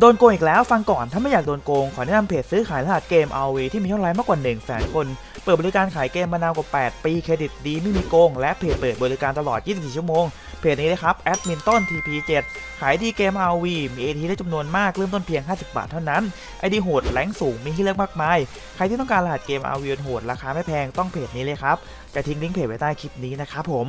โดนโกงอีกแล้วฟังก่อนถ้าไม่อยากโดนโกง ขอแนะนำเพจซื้อขายรหัสเกม RV ที่มียอดไลค์มากกว่า1แสนคน เปิดบริการขายเกมมานานกว่า 8 ปีเครดิตดีไม่มีโกง และเพจเปิดบริการตลอด 24 ชั่วโมง เพจนี้นะครับแอดมินต้น TP7 ขายดีเกม RV มี AT ได้จำนวนมากเริ่มต้นเพียง 50 บาทเท่านั้น ไอดีโหดแรงสูงมีให้เลือกมากมาย ใครที่ต้องการรหัสเกม RV โหดราคาไม่แพงต้องเพจนี้เลยครับจะทิ้งลิงก์เพจไว้ใต้คลิปนี้นะครับผม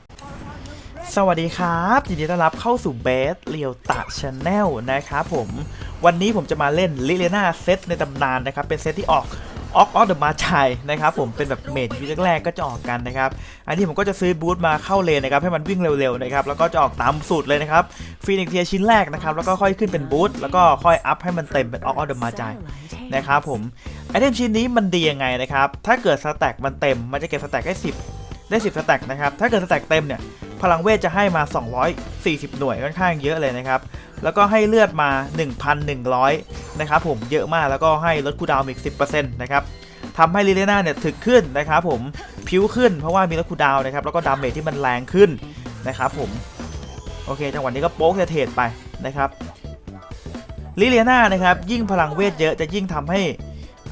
สวัสดีครับยินดีต้อนรับเข้าสู่เบสเรียวตะชาแนลนะครับผมวันนี้ผมจะมาเล่นลิเลนาเซตในตำนานนะครับ เป็นเซตที่ออกออกออฟเดอะมาชัยนะครับผมเป็นแบบเมจยุคแรกๆก็จะออกกันนะครับ อันนี้ผมก็จะซื้อบูทมาเข้าเลนนะครับให้มันวิ่งเร็วๆนะครับแล้วก็จะออกตามสูตรเลยนะครับฟีนิกเทียชิ้นแรกนะครับแล้วก็ค่อยขึ้นเป็นบูทแล้วก็ค่อยอัพให้มันเต็มเป็นออกออฟเดอะมาชัยนะครับผมไอเทมชิ้นนี้มันดียังไงนะครับถ้าเกิดสแต็กมันเต็มมันจะเก็บสแต็กได้10 ได้ 10สแต็กนะครับถ้าเกิดสแต็กเต็มเนี่ย พลังเวทจะให้มา 240 หน่วยค่อนข้างเยอะเลยนะครับ แล้วก็ให้เลือดมา 1,100 นะครับผมเยอะมากแล้วก็ให้ลดคูดาวอีก 10%นะครับทำให้ลิเลน่าเนี่ยถึกขึ้นนะครับผมผิวขึ้นเพราะว่ามีลดคูดาวนะครับแล้วก็ดาเมจที่มันแรงขึ้นนะครับผมโอเค จังหวะนี้ก็โป๊กเทรดไปนะครับลิเลน่านะครับยิ่งพลังเวทเยอะจะยิ่งทำให้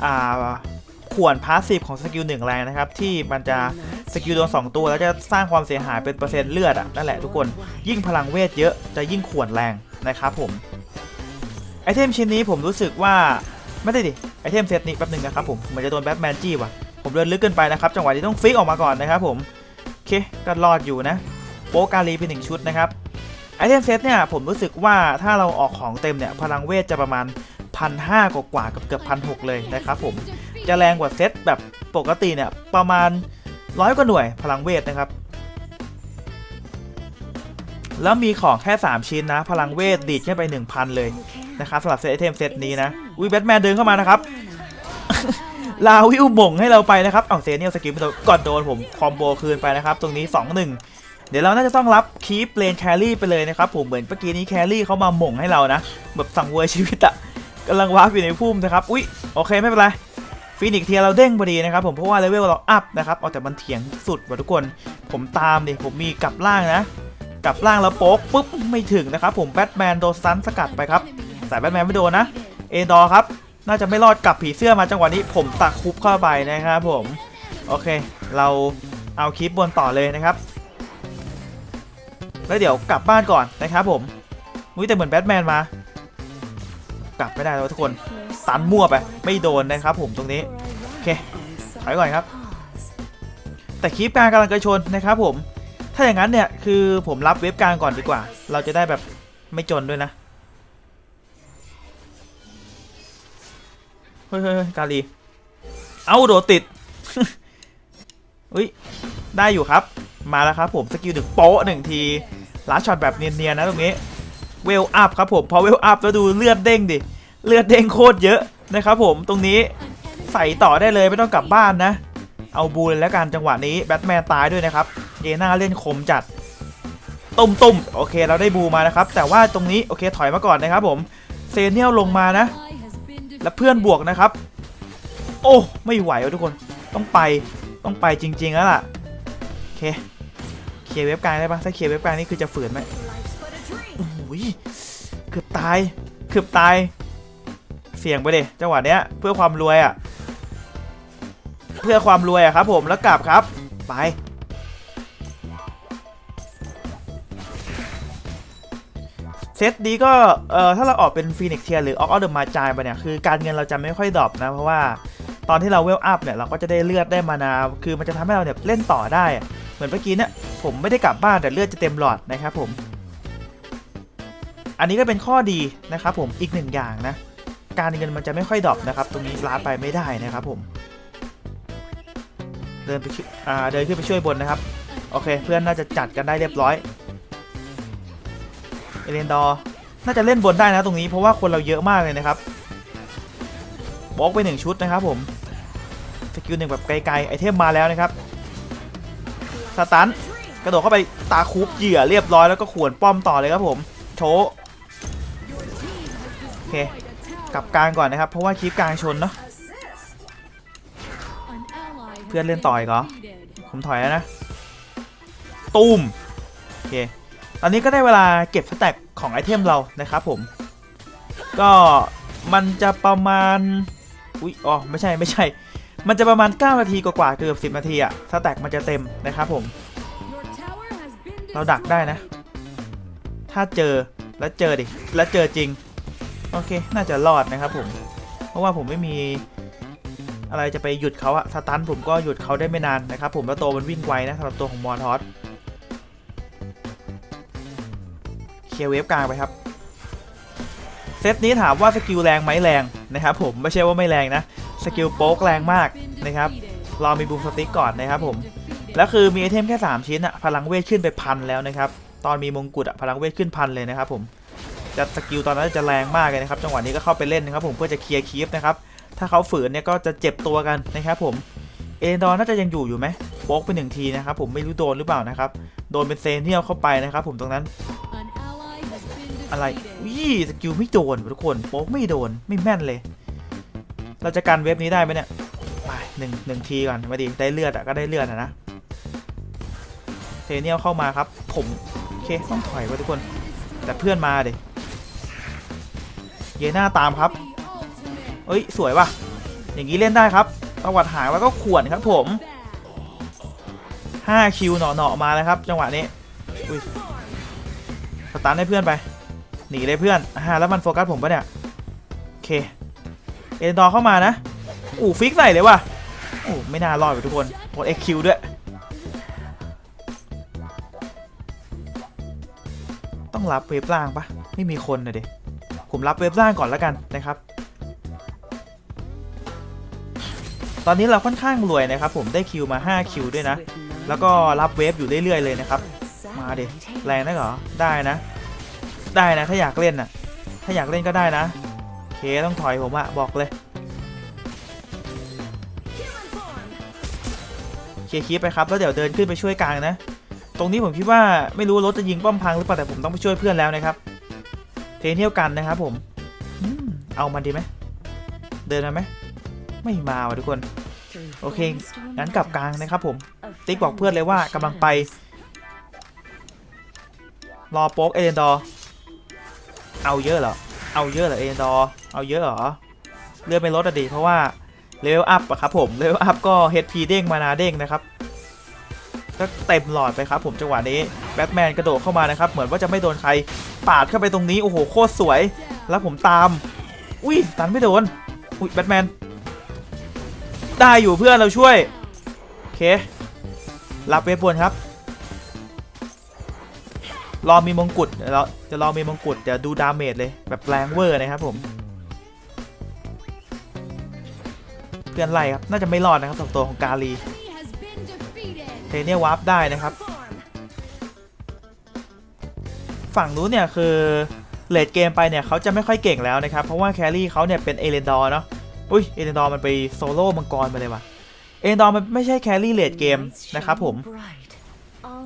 อ่า ขวนพาสซีฟของสกิลหนึ่งแรงนะครับ ที่มันจะสกิลโดน2ตัว แล้วจะสร้างความเสียหายเป็นเปอร์เซ็นต์เลือดอะนั่นแหละทุกคนยิ่งพลังเวทเยอะจะยิ่งขวนแรงนะครับผมไอเทมชิ้นนี้ผมรู้สึกว่าไม่ได้ดิไอเทมเซตนี้แป๊บหนึ่งนะครับผมเหมือนจะโดนแบทแมนจี้ว่ะผมเดินลึกเกินไปนะครับจังหวะนี้ต้องฟิกออกมาก่อนนะครับผมโอเคก็รอดอยู่นะโป๊กาลีเป็นหนึ่งชุดนะครับไอเทมเซตเนี่ยผมรู้สึกว่าถ้าเราออกของเต็มเนี่ยพลังเวทจะประมาณพันห้ากว่ากับเกือบพันหกเลยนะครับผม จะแรงกว่าเซตแบบปกติเนี่ยประมาณร้อยกว่าหน่วยพลังเวทนะครับ แล้วมีของแค่ 3 ชิ้นนะ พลังเวทดีดขึ้นไป 1,000 เลยนะครับสำหรับเซตไอเทมเซตนี้นะอุ้ยแบทแมนเดินเข้ามานะครับลาวิวหม่งให้เราไปนะครับเอาเซเนียลสกิลไปก่อนโดนผมคอมโบคืนไปนะครับ ตรงนี้ 2-1 เดี๋ยวเราน่าจะต้องรับคีปเลนแครี่ไปเลยนะครับผมเหมือนเมื่อกี้นี้แครี่เขามาหม่งให้เรานะ แบบสั่งเวอร์ชีวิตอะกำลังวาร์ปอยู่ในพุ่มนะครับ อุ้ยโอเค ไม่เป็นไร ฟีนิกเทียเราเด้งพอดีนะครับผมเพราะว่าเลเวลเราอัพนะครับเอาแต่มันเถียงสุดว่ะทุกคน ผมตามดิผมมีกลับล่างนะกลับล่างแล้วโป๊กปุ๊บไม่ถึงนะครับผมแบทแมนโดนสตันสกัดไปครับแต่แบทแมนไม่โดนนะเอดอครับน่าจะไม่รอดกลับผีเสื้อมาจังหวะนี้ผมตักคุบเข้าไปนะครับผมโอเค เราเอาคลิปบนต่อเลยนะครับ แล้วเดี๋ยวกลับบ้านก่อนนะครับผมมุ้ยแต่เหมือนแบทแมนมา กลับไม่ได้แล้วทุกคน ตันมั่วไป ไม่โดนนะครับผมตรงนี้ โอเคถอยก่อนครับ แต่คลิปกลางกำลังจะชนนะครับผม ถ้าอย่างนั้นเนี่ยคือผมรับเว็บกลางก่อนดีกว่า เราจะได้แบบไม่จนด้วยนะเฮ้ยกาลี เอาโดดติดอุ้ยได้อยู่ครับ มาแล้วครับผมสกิลหนึ่งโป๊ะหนึ่งทีลัดช็อตแบบเนียนๆนะตรงนี้ เวลอัพครับผม พอเวลอัพแล้วดูเลือดเด้งดิ เลือดเด้งโคตรเยอะนะครับผมตรงนี้ใส่ต่อได้เลยไม่ต้องกลับบ้านนะ เอาบูเลยแล้วกันจังหวะนี้แบทแมนตายด้วยนะครับเยน่าเล่นคมจัดตุ่มตุ่มโอเคเราได้บูมานะครับ แต่ว่าตรงนี้โอเคถอยมาก่อนนะครับผมเซเนียลลงมานะ และเพื่อนบวกนะครับ โอ้ไม่ไหววะทุกคนต้องไปต้องไปจริง ๆ แล้วล่ะโอเคเคลียร์เว็บกลางได้ปะถ้าเคลียร์เว็บกลางนี่คือจะฝืนไหมโอ้ยเกือบตายเกือบตาย เสี่ยงไปดิจังหวะเนี้ยเพื่อความรวยอะ เพื่อความรวยอะครับ ผมแล้วกลับครับ ไป เซตนี้ก็เอ่อถ้าเราออกเป็นฟีนิกเทียหรือออกออเดอร์มาจายไปเนี่ยคือการเงินเราจะไม่ค่อยดรอปนะ เพราะว่าตอนที่เราเวลอัพเนี่ยเราก็จะได้เลือดได้มานา คือมันจะทำให้เราเนี่ยเล่นต่อได้ เหมือนเมื่อกี้เนี่ยผมไม่ได้กลับบ้านแต่เลือดจะเต็มหลอดนะครับผม อันนี้ก็เป็นข้อดีนะครับผมอีกหนึ่งอย่างนะ การเงินมันจะไม่ค่อยดรอปนะครับ ตรงนี้ลาไปไม่ได้นะครับผม เดินไปอ่าเดินขึ้นไปช่วยบนนะครับ โอเค เพื่อนน่าจะจัดกันได้เรียบร้อย เอเลนดอร์น่าจะเล่นบนได้นะตรงนี้เพราะว่าคนเราเยอะมากเลยนะครับบล็อกไปหนึ่งชุดนะครับผม สกิลหนึ่งแบบไกลๆไอเทมมาแล้วนะครับ สตันกระโดดเข้าไปตาคุบเหยื่อเรียบร้อยแล้วก็ขวนป้อมต่อเลยครับผม โชว์โอเค กลับกลางก่อนนะครับ เพราะว่าคลิปกลางชนเนาะเพื่อนเล่นต่อยเหรอผมถอยแล้วนะตูมโอเคตอนนี้ก็ได้เวลาเก็บสแต็กของไอเทมเรานะครับผม ก็มันจะประมาณอุ๊ยอ๋อไม่ใช่ไม่ใช่ มันจะประมาณ 9 นาทีกว่าๆเกือบ10 นาทีอะสแต็กมันจะเต็มนะครับผม เราดักได้นะ ถ้าเจอแล้วเจอดิ แล้วเจอจริง โอเค น่าจะรอดนะครับผม เพราะว่าผมไม่มีอะไรจะไปหยุดเขาอะสตันผมก็หยุดเขาได้ไม่นานนะครับผมแล้วตัวมันวิ่งไวนะสำหรับตัวของมอร์ทอสเคลียร์เวฟกลางไปครับ เซตนี้ถามว่าสกิลแรงไหมแรงนะครับผมไม่ใช่ว่าไม่แรงนะ สกิลโป๊กแรงมากนะครับรอมีบูมสติ๊กก่อนนะครับผม แล้วคือมีไอเทมแค่ 3 ชิ้นอะพลังเวทขึ้นไปพันแล้วนะครับ ตอนมีมงกุฎอะพลังเวทขึ้นพันเลยนะครับผม จะสกิลตอนนั้นจะแรงมากเลยนะครับ จังหวะนี้ก็เข้าไปเล่นนะครับผมเพื่อจะเคลียร์คีฟนะครับ ถ้าเขาฝืนเนี่ยก็จะเจ็บตัวกันนะครับผม เอเดนดอร์น่าจะยังอยู่อยู่ไหมโป๊กไปหนึ่งทีนะครับผมไม่รู้โดนหรือเปล่านะครับ โดนเป็นเซนเที่ยลเข้าไปนะครับผมตรงนั้น อะไรวี่สกิลไม่โดนทุกคนโป๊กไม่โดนไม่แม่นเลย เราจะกันเว็บนี้ได้ไหมเนี่ยไปหนึ่งหนึ่งทีก่อนมาดิได้เลือดอะก็ได้เลือดอะนะเซเนียลเข้ามาครับ ผม โอเค ต้องถอยไว้ทุกคน แต่เพื่อนมาเดิ เยน่าตามครับเอ้ยสวยว่ะ อย่างนี้เล่นได้ครับประวัติหางแล้วก็ขวนครับผม 5 คิวหน่อๆมาแล้วครับ จังหวะนี้อุ้ยสตาร์ทให้เพื่อนไป หนีเลยเพื่อนอ่าแล้วมันโฟกัสผมปะเนี่ย โอเค เอ็นดอร์เข้ามานะอู้ฟิกใส่เลยว่ะโอ้ไม่น่ารอดไปทุกคนกด XQ ด้วย ต้องรับเวฟล่างปะไม่มีคนนะเด็ ผมรับเวฟล่างก่อนแล้วกันนะครับ ตอนนี้เราค่อนข้างรวยนะครับผมได้คิวมา 5 คิวด้วยนะ แล้วก็รับเวฟอยู่เรื่อยๆเลยนะครับ มาเดแรงนะเหรอ ได้นะ ได้นะถ้าอยากเล่นน่ะถ้าอยากเล่นก็ได้นะเคต้องถอยผมอะบอกเลยเคลียร์คีปไปครับแล้วเดี๋ยวเดินขึ้นไปช่วยกลางนะ ตรงนี้ผมคิดว่าไม่รู้รถจะยิงป้อมพังหรือเปล่าแต่ผมต้องไปช่วยเพื่อนแล้วนะครับ เทเที่ยวกันนะครับผมเอามันดีไหมเดินมาไหมไม่มาว่ะทุกคน โอเคงั้นกลับกลางนะครับผม ติ๊กบอกเพื่อนเลยว่ากำลังไป รอโป๊กเอเดนดอร์เอาเยอะเหรอ เอาเยอะเหรอเอเดนดอร์เอาเยอะเหรอเลือดไม่ลดอะดีเพราะว่าเลเวลอัพอะครับผมเลเวลอัพก็ HP เด้งมานาเด้งนะครับ ก็เต็มหลอดไปครับผมจังหวะนี้แบทแมนกระโดดเข้ามานะครับ เหมือนว่าจะไม่โดนใครปาดเข้าไปตรงนี้ โอ้โหโคตรสวย แล้วผมตาม อุ้ยตันไม่โดน อุ้ยแบทแมน ได้อยู่เพื่อนเราช่วย โอเค รับเวฟบนครับ รอมีมงกุฎเดี๋ยวราจะรอมีมงกุฎเดี๋ยวดูดาเมจเลยแบบแรงเวอร์นะครับผมเพื่อนไล่ครับ น่าจะไม่รอดนะครับสำหรับตัวของกาลี เทเนียวาร์ปได้นะครับ ฝั่งนู้นเนี่ยคือเลดเกมไปเนี่ยเขาจะไม่ค่อยเก่งแล้วนะครับ เพราะว่าแครี่เขาเนี่ยเป็นเอเลนดอร์เนาะอุ้ยเอเลนดอร์มันไปโซโล่มังกรไปเลยว่ะเอเลนดอร์มันไม่ใช่แครี่เลดเกมนะครับผม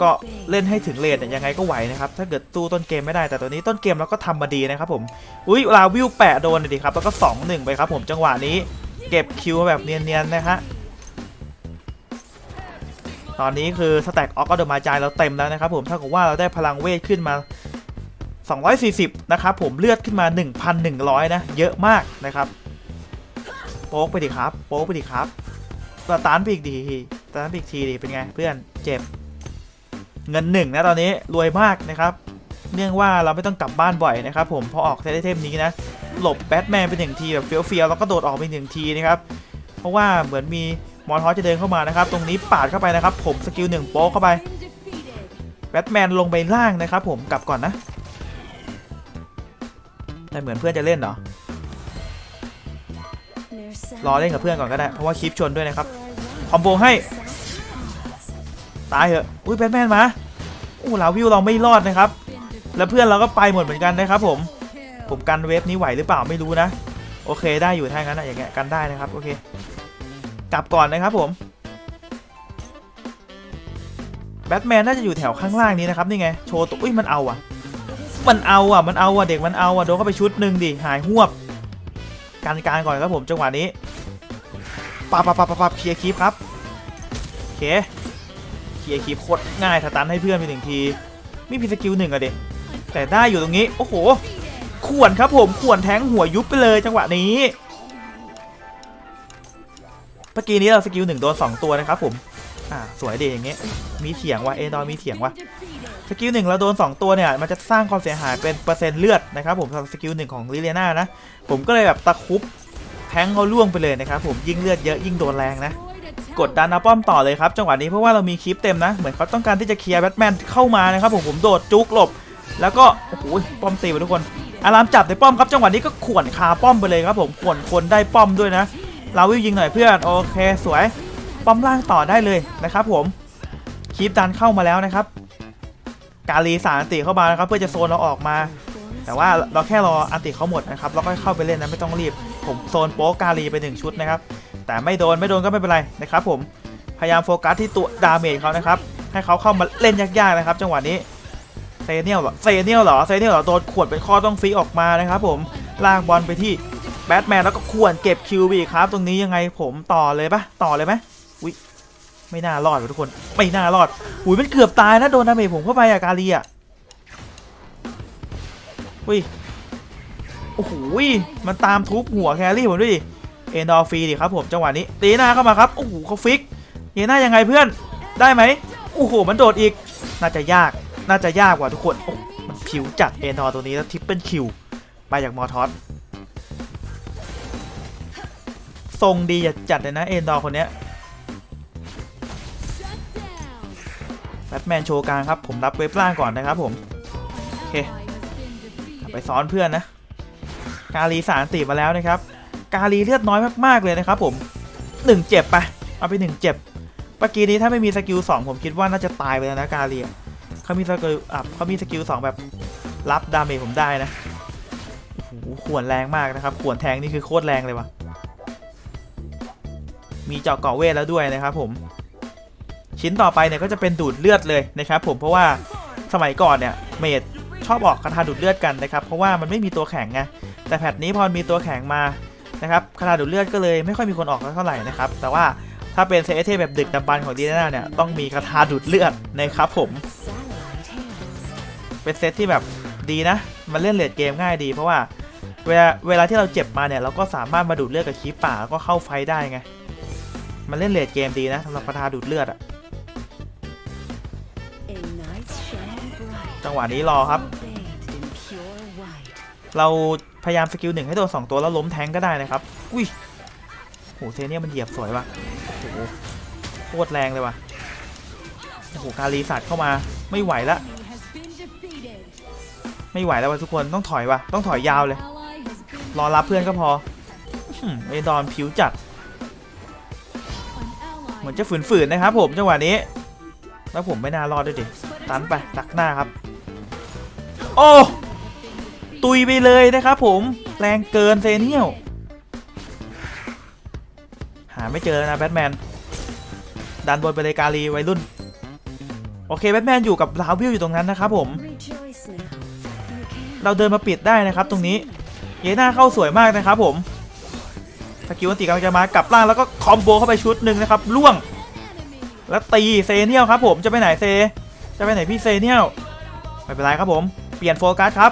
ก็เล่นให้ถึงเลดเนี่ยยังไงก็ไหวนะครับ ถ้าเกิดตู้ต้นเกมไม่ได้แต่ตัวนี้ต้นเกมเราก็ทำมาดีนะครับผมอุ้ยเวลาวิวแปะโดนเลยดิครับแล้วก็2-1ไปครับผมจังหวะนี้ เก็บคิวแบบเนียนๆนะฮะ ตอนนี้คือสแต็กออกก็เดมาจายเราเต็มแล้วนะครับผมเท่ากับว่าเราได้พลังเวทขึ้นมา 240 นะครับผมเลือดขึ้นมา 1,100 นะ เยอะมากนะครับ โป๊กไปดิครับ โป๊กไปดิครับสตาร์ทไปอีกดีสตาร์ทไปอีกทีดิเป็นไงเพื่อนเจ็บ เงินหนึ่งนะตอนนี้รวยมากนะครับ เนื่องว่าเราไม่ต้องกลับบ้านบ่อยนะครับผมพอออกเทเลเทมนี้นะหลบแบทแมนไปหนึ่งทีแบบเฟี้ยวๆแล้วก็โดดออกไปหนึ่งทีนะครับ เพราะว่าเหมือนมี มอทอสจะเดินเข้ามานะครับ ตรงนี้ปาดเข้าไปนะครับ ผมสกิลหนึ่งโป๊กเข้าไปแบทแมนลงไปล่างนะครับ ผมกลับก่อนนะแต่เหมือนเพื่อนจะเล่นเหรอรอเล่นกับเพื่อนก่อนก็ได้ เพราะว่าคลิปชนด้วยนะครับ คอมโบให้ ตายเหอะ อุ้ยแบทแมนมาอู้ลาวิวเราไม่รอดนะครับ แล้วเพื่อนเราก็ไปหมดเหมือนกันนะครับ ผม ผมกันเวฟนี้ไหวหรือเปล่าไม่รู้นะ โอเคได้อยู่ถ้างั้นอะอย่างเงี้ยกันได้นะครับ โอเค กลับก่อนนะครับผมแบทแมนน่าจะอยู่แถวข้างล่างนี้นะครับนี่ไงโชว์ตัวอุ้ยมันเอาอะ มันเอาอะมันเอาอะเด็กมันเอาอะโดนเข้าไปชุดหนึ่งดิหายหวบการการก่อนครับผมจังหวะนี้ปับปับปับปับปับเคลียร์คลิปครับโอเคเคลียร์คลิปโคตรง่ายสตันให้เพื่อนไปหนึ่งทีไม่มีสกิลหนึ่งอะเด็กแต่ได้อยู่ตรงนี้โอ้โหข่วนครับผมข่วนแทงหัวยุบไปเลยจังหวะนี้ เมื่อกี้นี้เราสกิลหนึ่งโดนสองตัวนะครับผมอ่าสวยดีอย่างเงี้ยมีเถียงว่ะเอดอนมีเถียงว่ะสกิลหนึ่งเราโดน 2 ตัวเนี่ยมันจะสร้างความเสียหายเป็นเปอร์เซ็นต์เลือดนะครับผมสำหรับสกิลหนึ่งของลิเลียนานะผมก็เลยแบบตะคุบแทงเขาล่วงไปเลยนะครับผมยิ่งเลือดเยอะยิ่งโดนแรงนะ กดดันเอาป้อมต่อเลยครับจังหวะนี้เพราะว่าเรามีคลิปเต็มนะ เหมือนเขาต้องการที่จะเคลียร์แบทแมนเข้ามานะครับผมผมโดดจุกหลบ แล้วก็โอ้โหป้อมตีไปทุกคนอารามจับในป้อมครับจังหวะนี้ก็ข่วนคาป้อมไปเลยครับผมข่วนคนได้ป้อมด้วยนะ เราวิวยิงหน่อยเพื่อนโอเคสวยป้อมล่างต่อได้เลยนะครับผมคลิปดันเข้ามาแล้วนะครับ กาลีสารอันติเข้ามานะครับ เพื่อจะโซนเราออกมา แต่ว่าเราแค่รออันติเขาหมดนะครับแล้วก็เข้าไปเล่นนะไม่ต้องรีบ ผมโซนโป๊กกาลีไปหนึ่งชุดนะครับ แต่ไม่โดนไม่โดนก็ไม่เป็นไรนะครับ ผมพยายามโฟกัสที่ตัวดาเมจเขานะครับ ให้เขาเข้ามาเล่นยากๆนะครับ จังหวะนี้เซเนียลเหรอเซเนียลเหรอเซเนียลเหรอโดนขวดเป็นข้อต้องฟีออกมานะครับ ผมลากบอลไปที่ แบทแมนแล้วก็ขวนเก็บคิวบีครับ ตรงนี้ยังไงผมต่อเลยปะต่อเลยไหมอุ้ยไม่น่ารอดทุกคนไม่น่ารอดอุ้ยมันเกือบตายนะโดนดาเมจผมเข้าไปอะกาลีอะอุ้ยโอ้โหมันตามทุบหัวแครี่ผมด้วยดิเอ็นดอร์ฟรีดิครับผมจังหวะนี้ตีหน้าเข้ามาครับโอ้โหเขาฟิกเยน่ายังไงเพื่อนได้ไหมโอ้โหมันโดดอีกน่าจะยากน่าจะยากกว่าทุกคนโอ้มันผิวจัดเอ็นดอร์ตัวนี้แล้วทริปเปิลคิวไปจากมอทอส ทรงดีจัดเลยนะเอ็นดอร์คนเนี้ยแบทแมนโชว์กลางครับ ผมรับเว็บล่างก่อนนะครับผม โอเค ไปซ้อนเพื่อนนะ กาลีสารตีมาแล้วนะครับ กาลีเลือดน้อยมากๆเลยนะครับผมหนึ่งเจ็บไป เอาไปหนึ่งเจ็บเมื่อกี้นี้ถ้าไม่มีสกิลสองผมคิดว่าน่าจะตายไปแล้วนะกาลีเขามีสกิลอะเขามีสกิลสองแบบรับดาเมจผมได้นะโอ้โหขวนแรงมากนะครับขวนแทงนี่คือโคตรแรงเลยว่ะ มีเจาะเกาะเวทแล้วด้วยนะครับผมชิ้นต่อไปเนี่ยก็จะเป็นดูดเลือดเลยนะครับผมเพราะว่าสมัยก่อนเนี่ยเมดชอบออกคาถาดูดเลือดกันนะครับเพราะว่ามันไม่มีตัวแข็งไงแต่แพทนี้พอมีตัวแข็งมานะครับคาถาดูดเลือดก็เลยไม่ค่อยมีคนออกเท่าไหร่นะครับแต่ว่าถ้าเป็นเซเทแบบดึกดำบรรพ์ของดีน่าเนี่ยต้องมีคาถาดูดเลือดนะครับผม เป็นเซตที่แบบดีนะ มันเล่นเลดเกมง่ายดี เพราะว่าเวลาเวลาที่เราเจ็บมาเนี่ยเราก็สามารถมาดูดเลือดกับคีป่าแล้วก็เข้าไฟได้ไง มันเล่นเลดเกมดีนะสำหรับคาถาดูดเลือดอะจังหวะนี้รอครับ เราพยายามสกิลหนึ่งให้โดนสองตัวแล้วล้มแทงก็ได้นะครับ อุ้ยโหเซเนียมันเหยียบสวยว่ะโหโคตรแรงเลยว่ะโอ้โหการีสัตว์เข้ามาไม่ไหวละไม่ไหวแล้วว่ะทุกคนต้องถอยว่ะต้องถอยยาวเลย รอรับเพื่อนก็พออื้อหือไอดอนผิวจัด เหมือนจะฝืนๆนะครับผมจังหวะนี้ แล้วผมไม่น่ารอดด้วยดิตันไปดักหน้าครับ โอ้ตุยไปเลยนะครับผมแรงเกินเซเนียลหาไม่เจอนะแบทแมนดันบนไปเลยกาลีวัยรุ่น โอเคแบทแมนอยู่กับลาวิลอยู่ตรงนั้นนะครับผม เราเดินมาปิดได้นะครับตรงนี้ เยน่าเข้าสวยมากนะครับผม สกิลอันติกำลังจะมากลับล่างแล้วก็คอมโบเข้าไปชุดหนึ่งนะครับล่วง แล้วตีเซเนียลครับผมจะไปไหนเซ จะไปไหนพี่เซเนียลไม่เป็นไรครับผมเปลี่ยนโฟกัสครับ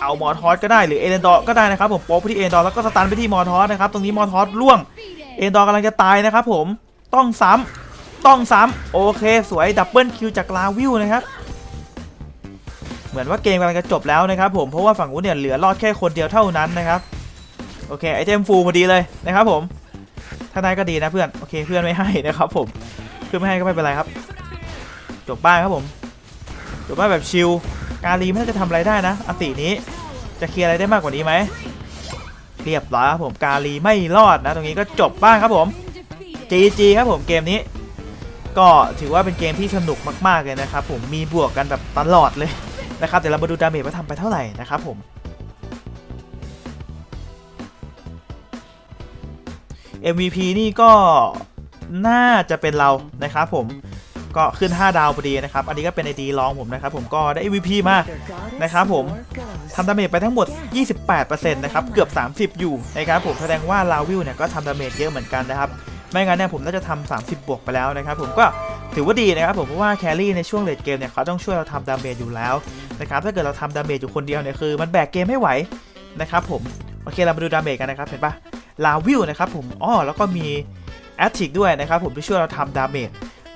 เอามอทอสก็ได้หรือเอเดนดอร์ก็ได้นะครับผมโป๊ไปที่เอเดนดอแล้วก็สตันไปที่มอทอสนะครับตรงนี้มอทอสล่วงเอเดนดอกำลังจะตายนะครับผมต้องซ้ำต้องซ้ำโอเค สวยดับเบิลคิวจากลาวิวนะครับเหมือนว่าเกมกำลังจะจบแล้วนะครับผมเพราะว่าฝั่งนู้นเนี่ยเหลือรอดแค่คนเดียวเท่านั้นนะครับ โอเคไอเทมฟูลพอดีเลยนะครับผม ถ้าได้ก็ดีนะเพื่อนโอเคเพื่อนไม่ให้นะครับผมเพื่อนไม่ให้ก็ไม่เป็นไรครับ จบบ้านครับผม จบบ้านแบบชิลกาลีไม่น่าจะทำอะไรได้นะอันตินี้จะเคลียร์อะไรได้มากกว่านี้ไหมเรียบร้อยครับผมกาลีไม่รอดนะ ตรงนี้ก็จบบ้านครับผม GG ครับผมเกมนี้ ก็ถือว่าเป็นเกมที่สนุกมาก ๆ เลยนะครับผมมีบวกกันแบบตลอดเลยนะครับเดี๋ยวเรามาดูดาเมจว่าทำไปเท่าไหร่นะครับผม MVP นี่ก็น่าจะเป็นเรานะครับผมก็ขึ้น 5 ดาวพอดีนะครับ อันนี้ก็เป็นไอดีรองผมนะครับ ผมก็ได้ MVP มานะครับผมทำดาเมจไปทั้งหมด 28%นะครับ เกือบ 30 อยู่นะครับผมแสดงว่าลาวิลเนี่ยก็ทำดาเมจเยอะเหมือนกันนะครับไม่งั้นเนี่ยผมน่าจะทำ30 บวกไปแล้วนะครับผมก็ถือว่าดีนะครับผมเพราะว่าแครี่ในช่วงเลดเกมเนี่ยเขาต้องช่วยเราทำดาเมจอยู่แล้วนะครับถ้าเกิดเราทำดาเมจอยู่คนเดียวเนี่ยคือมันแบกเกมไม่ไหวนะครับผมโอเคเรามาดูดาเมจกันนะครับเห็นปะ ลาวิลนะครับผมอ้อแล้วก็มีแอตติกด้วยนะครับผมที่ช่วยเราทำดาเมจ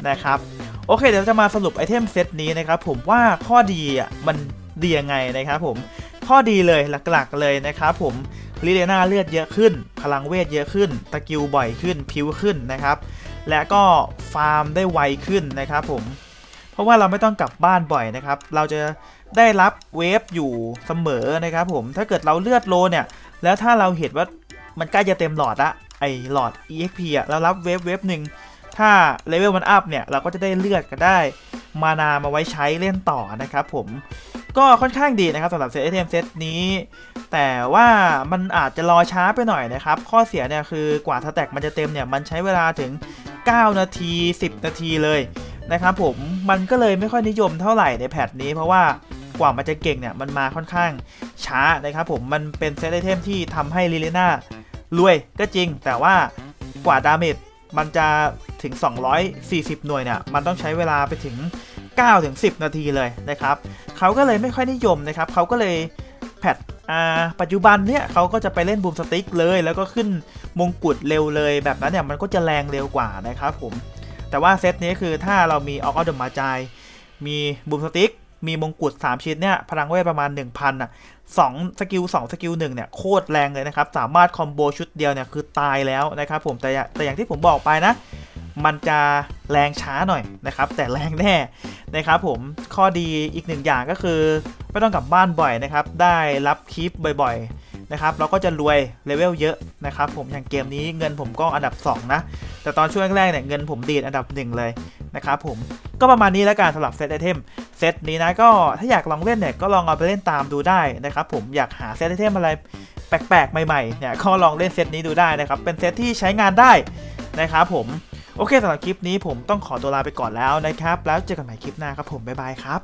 นะครับโอเคเดี๋ยวจะมาสรุปไอเทมเซตนี้นะครับผมว่าข้อดีอะมันดียังไงนะครับผมข้อดีเลยหลักๆเลยนะครับผมลิเดน่าเลือดเยอะขึ้น พลังเวทเยอะขึ้น ตะกิวบ่อยขึ้นพิวขึ้นนะครับ และก็ฟาร์มได้ไวขึ้นนะครับผมเพราะว่าเราไม่ต้องกลับบ้านบ่อยนะครับ เราจะได้รับเวฟอยู่เสมอนะครับผมถ้าเกิดเราเลือดโลเนี่ยแล้วถ้าเราเห็นว่า มันใกล้จะเต็มหลอดละไอหลอด EXP อะเรารับเวฟเวฟหนึ่งถ้าเลเวลมันอัพเนี่ยเราก็จะได้เลือดก็ได้มานามาไว้ใช้เล่นต่อนะครับผมก็ค่อนข้างดีนะครับสำหรับเซตไอเทมเซตนี้ แต่ว่ามันอาจจะรอช้าไปหน่อยนะครับ ข้อเสียเนี่ยคือกว่าสแต็กมันจะเต็มเนี่ยมันใช้เวลาถึง 9 นาที 10 นาทีเลยนะครับผมมันก็เลยไม่ค่อยนิยมเท่าไหร่ในแพทนี้ เพราะว่ากว่ามันจะเก่งเนี่ยมันมาค่อนข้างช้านะครับผมมันเป็นเซตไอเทมที่ทำให้ลิเลน่า รวยก็จริงแต่ว่ากว่าดาเมจมันจะถึง 240 หน่วยเนี่ย มันต้องใช้เวลาไปถึง9ถึง10 นาทีเลยนะครับ เขาก็เลยไม่ค่อยนิยมนะครับ เขาก็เลยแพทอ่าปัจจุบันเนี่ยเขาก็จะไปเล่นบูมสติ๊กเลย แล้วก็ขึ้นมงกุฎเร็วเลย แบบนั้นเนี่ยมันก็จะแรงเร็วกว่านะครับผม แต่ว่าเซตนี้คือถ้าเรามีออกอัลเดมาจายมีบูมสติ๊ก มีมงกุฎ3ชิ้นเนี่ยพลังเวทประมาณ 1,000อะ2สกิล2สกิล1เนี่ยโคตรแรงเลยนะครับ สามารถคอมโบชุดเดียวเนี่ยคือตายแล้วนะครับผมแต่แต่อย่างที่ผมบอกไปนะ มันจะแรงช้าหน่อยนะครับ แต่แรงแน่นะครับผมข้อดีอีกหนึ่งอย่างก็คือ ไม่ต้องกลับบ้านบ่อยนะครับ ได้รับคลิปบ่อย ๆ นะครับ เราก็จะรวยเลเวลเยอะนะครับผมอย่างเกมนี้เงินผมก็อันดับ 2 นะ แต่ตอนช่วงแรกๆเนี่ยเงินผมดีดอันดับ1เลยนะครับผมก็ประมาณนี้แล้วกันสำหรับเซตไอเทมเซตนี้นะก็ถ้าอยากลองเล่นเนี่ยก็ลองเอาไปเล่นตามดูได้นะครับผมอยากหาเซตไอเทมอะไรแปลกๆ ใหม่ๆเนี่ยก็ลองเล่นเซตนี้ดูได้นะครับเป็นเซตที่ใช้งานได้นะครับผมโอเคสำหรับคลิปนี้ผมต้องขอตัวลาไปก่อนแล้วนะครับ แล้วเจอกันใหม่คลิปหน้าครับผมบ๊ายบายครับ